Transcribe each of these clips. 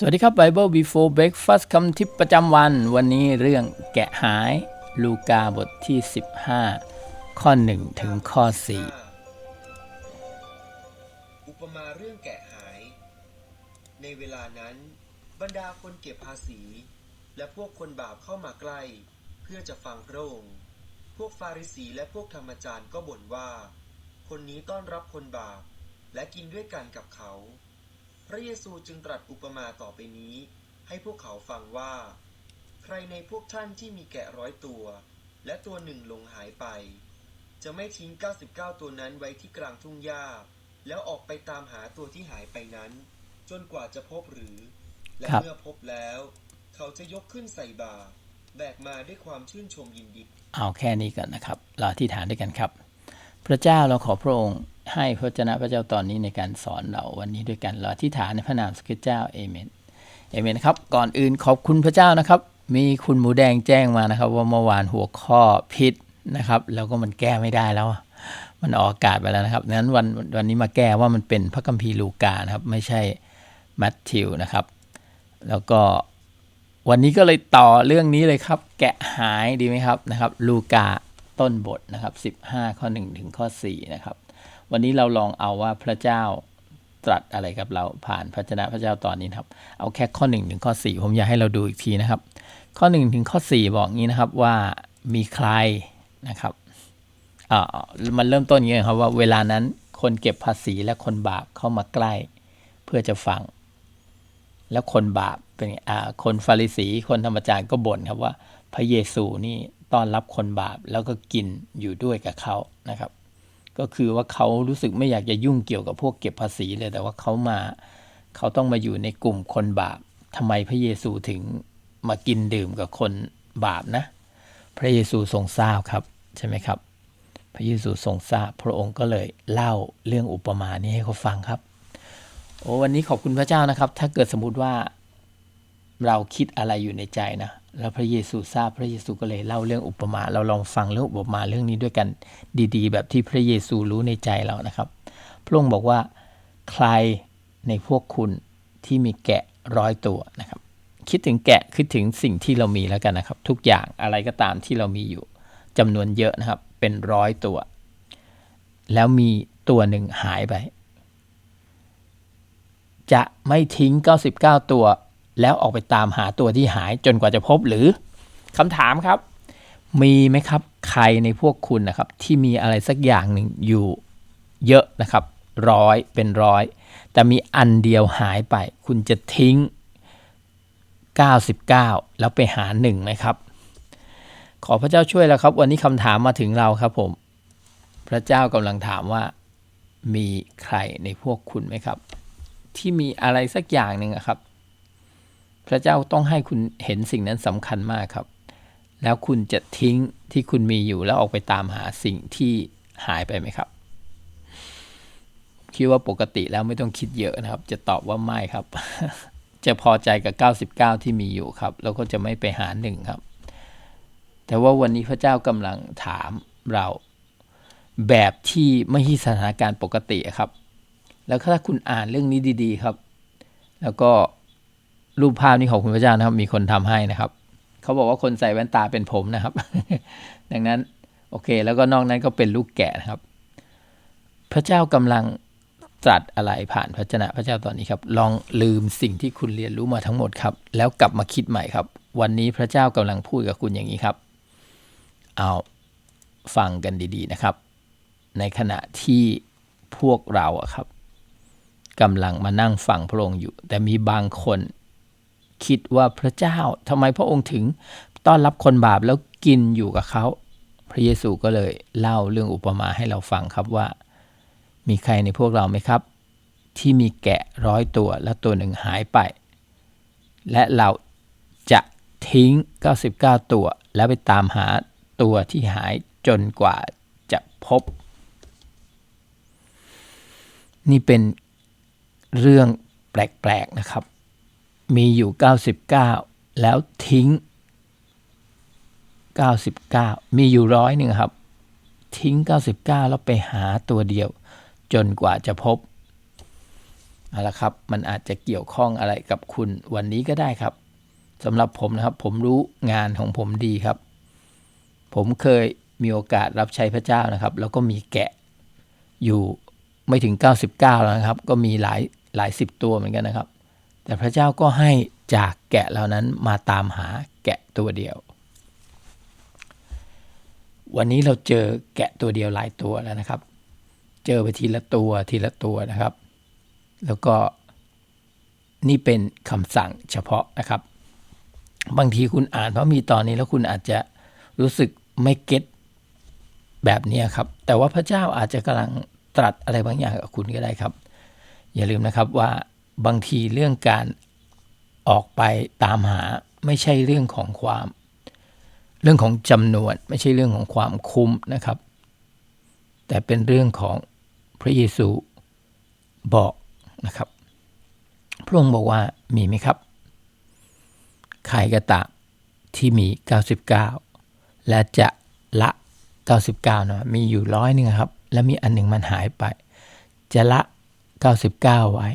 สวัสดีครับ Bible Before Breakfast คำทิปประจำวัน วันนี้เรื่องแกะหายลูกาบทที่ 15 ข้อ 1 ถึงข้ออุปมาเรื่องแกะหาย ในเวลานั้น บรรดาคนเก็บภาษี และพวกคนบาปเข้ามาใกล้ เพื่อจะฟังพระองค์ พวกฟาริสีและพวกธรรมจารย์ก็บ่นว่า คนนี้ต้อนรับคนบาป และกินด้วยกันกับเขา พระเยซูจึงตรัสอุปมาต่อไปนี้ ให้พวกเขาฟังว่า ใครในพวกท่านที่มีแกะร้อยตัว และตัวหนึ่งหลงหายไป จะไม่ทิ้ง 99 ตัวนั้นไว้ที่กลางทุ่งหญ้า แล้วออกไปตามหาตัวที่หายไปนั้น จนกว่าจะพบหรือ และครับเมื่อพบแล้ว เขาจะยกขึ้นใส่บาตรแบกมาด้วยความชื่นชมยินดี4เอาแค่นี้ก่อนนะครับเราอธิษฐานด้วยกันครับ พระเจ้าเราขอพระองค์ ให้พระเจ้าพระเจ้าตอนนี้ในการสอนเราวันนี้ด้วยกันเราอธิษฐานในพระนามสกิดเจ้าเอเมนเอเมนครับ ก่อนอื่นขอบคุณพระเจ้านะครับ มีคุณหมูแดงแจ้งมานะครับ ว่าเมื่อวานหัวข้อพิษนะครับแล้วก็มันแก้ไม่ได้แล้ว มันออกอากาศไปแล้วนะครับดังนั้นวันวันนี้มาแก้ว่ามันเป็นพระคัมภีร์ลูกานะครับ ไม่ใช่มัทธิวนะครับ แล้วก็วันนี้ก็เลยต่อเรื่องนี้เลยครับ แกะหายดีไหมครับนะครับ ลูกาต้นบทนะครับ 15 ข้อ 1 ถึงข้อ4นะครับ วันนี้เราลองเอาว่าพระเจ้าตรัสอะไรกับเราผ่านพระเจ้าพระเจ้าตอนนี้ครับ เอาแค่ข้อ1ถึงข้อ4 ผมอยากให้เราดูอีกทีนะครับ ข้อ1ถึงข้อ4 บอกงี้นะครับว่ามีใครนะครับอ่ามันเริ่มต้นอย่างนี้ครับว่าเวลานั้นคนเก็บภาษีและคนบาปเข้ามาใกล้ เพื่อจะฟัง แล้วคนบาปเป็นอ่าคนฟาริสีคนธรรมจารย์ก็บ่นครับว่า พระเยซูนี่ต้อนรับคนบาปแล้วก็กินอยู่ด้วยกับเขานะครับ ก็คือว่าเขารู้สึกไม่อยากจะยุ่งเกี่ยวกับพวกเก็บภาษีเลย แต่ว่าเขามาเขาต้องมาอยู่ในกลุ่มคนบาปทำไมพระเยซูถึงมากินดื่มกับคนบาปนะ พระเยซูทรงทราบครับใช่ไหมครับ พระเยซูทรงทราบ พระองค์ก็เลยเล่าเรื่องอุปมานี้ให้เขาฟังครับโอ้วันนี้ขอบคุณพระเจ้านะครับ ถ้าเกิดสมมติว่า เราคิดอะไรอยู่ในใจนะ แล้วพระเยซูทราบพระเยซูก็เลยเล่าเรื่องอุปมา เราลองฟังเรื่องอุปมาเรื่องนี้ด้วยกันดีๆ แบบที่พระเยซูรู้ในใจเรานะครับ พระองค์บอกว่าใครในพวกคุณที่มีแกะร้อยตัวนะครับ คิดถึงแกะคิดถึงสิ่งที่เรามีแล้วกันนะครับ ทุกอย่างอะไรก็ตามที่เรามีอยู่จำนวนเยอะนะครับ เป็นร้อยตัว แล้วมีตัวหนึ่งหายไป จะไม่ทิ้ง 99 ตัว แล้วออกไปตามหาตัวที่หายจนกว่าจะพบหรือคำถามครับ มีไหมครับใครในพวกคุณนะครับที่มีอะไรสักอย่างหนึ่งอยู่เยอะนะครับร้อยเป็นร้อยแต่มีอันเดียวหายไป คุณจะทิ้ง 99 แล้วไปหาหนึ่งไหมครับ ขอพระเจ้าช่วยแล้วครับ วันนี้คำถามมาถึงเราครับผม พระเจ้ากำลังถามว่ามีใครในพวกคุณไหมครับ ที่มีอะไรสักอย่างหนึ่งอะครับ พระเจ้าต้องให้คุณเห็นสิ่งนั้นสำคัญมากครับ แล้วคุณจะทิ้งที่คุณมีอยู่แล้วออกไปตามหาสิ่งที่หายไปไหมครับ คิดว่าปกติแล้วไม่ต้องคิดเยอะนะครับ จะตอบว่าไม่ครับ จะพอใจกับ 99 ที่มีอยู่ครับ แล้วก็จะไม่ไปหาหนึ่งครับ แต่ว่าวันนี้พระเจ้ากำลังถามเราแบบที่ไม่ใช่สถานการณ์ปกติครับ แล้วถ้าคุณอ่านเรื่องนี้ดี ๆ ครับ แล้วก็ รูปภาพนี้ของคุณพระเจ้านะครับ มีคนทำให้นะครับ เขาบอกว่าคนใส่แว่นตาเป็นผมนะครับ ดังนั้นโอเค แล้วก็นอกนั้นก็เป็นลูกแกะนะครับ พระเจ้ากำลังตรัสอะไรผ่านพระเจ้าพระเจ้าตอนนี้ครับ ลองลืมสิ่งที่คุณเรียนรู้มาทั้งหมดครับ แล้วกลับมาคิดใหม่ครับ วันนี้พระเจ้ากำลังพูดกับคุณอย่างนี้ครับ เอาฟังกันดี ๆนะครับ ในขณะที่พวกเราอะครับกำลังมานั่งฟังพระองค์อยู่ แต่มีบางคน คิดว่าพระเจ้าทำไมพระองค์ถึงต้อนรับคนบาปแล้วกินอยู่กับเขา พระเยซูก็เลยเล่าเรื่องอุปมาให้เราฟังครับว่า มีใครในพวกเราไหมครับ ที่มีแกะร้อยตัวแล้วตัวหนึ่งหายไป และเราจะทิ้ง 99 ตัว แล้วไปตามหาตัวที่หายจนกว่าจะพบ นี่เป็นเรื่องแปลก ๆ นะครับ มีอยู่ 99 แล้วทิ้ง 99 มีอยู่ร้อยหนึ่งครับ ทิ้ง 99 แล้วไปหาตัวเดียว จนกว่าจะพบเอาละครับ มันอาจจะเกี่ยวข้องอะไรกับคุณวันนี้ก็ได้ครับสำหรับผมนะครับ ผมรู้งานของผมดีครับ ผมเคยมีโอกาสรับใช้พระเจ้านะครับ แล้วก็มีแกะอยู่ไม่ถึง 99 แล้วนะครับ ก็มีหลายหลายสิบตัวเหมือนกันนะครับ แต่พระเจ้าก็ให้จากแกะเหล่านั้นมาตามหาแกะตัวเดียว วันนี้เราเจอแกะตัวเดียวหลายตัวแล้วนะครับ เจอไปทีละตัวทีละตัวนะครับ แล้วก็นี่เป็นคำสั่งเฉพาะนะครับ บางทีคุณอ่านเพราะมีตอนนี้แล้วคุณอาจจะรู้สึกไม่เก็ตแบบนี้ครับ แต่ว่าพระเจ้าอาจจะกำลังตรัสอะไรบางอย่างกับคุณก็ได้ครับ อย่าลืมนะครับว่า บางทีเรื่องการออกไปตามหาไม่ใช่เรื่องของความ เรื่องของจำนวนไม่ใช่เรื่องของความคุ้มนะครับ แต่เป็นเรื่องของพระเยซูบอกนะครับ พระองค์บอกว่ามีไหมครับใครก็ตามที่มี 99 และจะละ 99นะมีอยู่ร้อยหนึ่งครับ แล้วมีอันหนึ่งมันหายไป จะละ 99 ไว้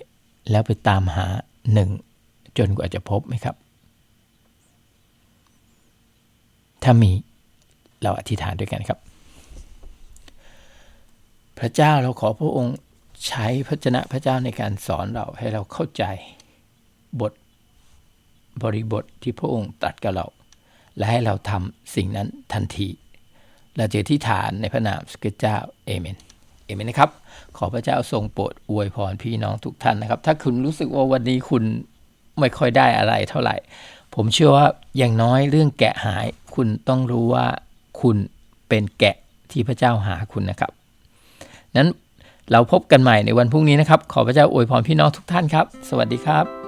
แล้วไปตามหาหนึ่งจนกว่าจะพบไหมครับ ถ้ามีเราอธิษฐานด้วยกันครับ พระเจ้าเราขอพระองค์ใช้พระเจนะพระเจ้าในการสอนเราให้เราเข้าใจบทบริบทที่พระองค์ตรัสกับเรา และให้เราทำสิ่งนั้นทันที เราจะที่ฐานในพระนามสกิเจ้าเอเมน มนนะครับ ขอพระเจ้าทรงโปรดอวยพรพี่น้องทุกท่านนะครับ ถ้าคุณรู้สึกว่าวันนี้คุณไม่ค่อยได้อะไรเท่าไหร่ ผมเชื่อว่าอย่างน้อยเรื่องแกะหาย คุณต้องรู้ว่าคุณเป็นแกะที่พระเจ้าหาคุณนะครับ นั้นเราพบกันใหม่ในวันพรุ่งนี้นะครับ ขอพระเจ้าอวยพรพี่น้องทุกท่านครับ สวัสดีครับ